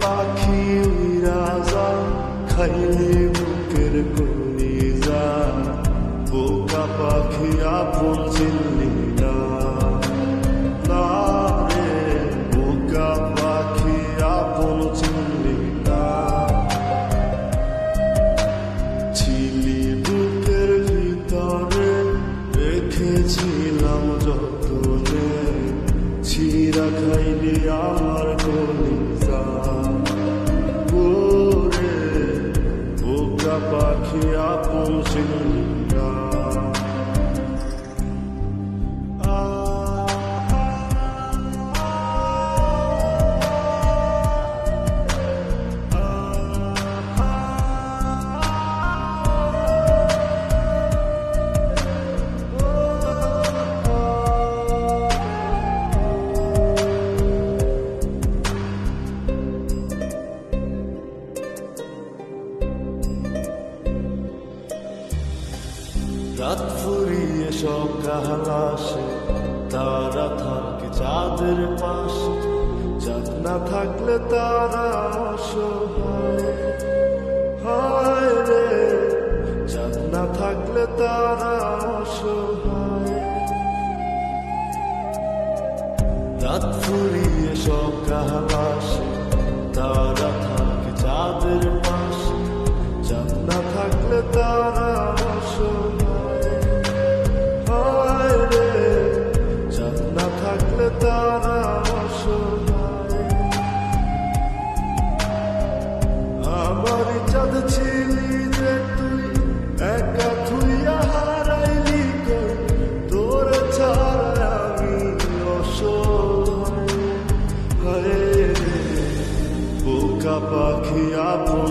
পাখি রাজা খাইলে বুকের কোন খাইলি আমার কলিজা। ওরে বোকা পাখি আপন সিংহা রাত ফুরিয়ে সকাল আসে, তারা থাকে চাঁদের পাশে। চাঁদ না থাকলে তারা অসহায়। হায় রে, চাঁদ না থাকলে তারা অসহায়। রাত ফুরিয়ে সকাল আসে, তারা থাকে চাঁদের পাশে বোকা পাখি আপন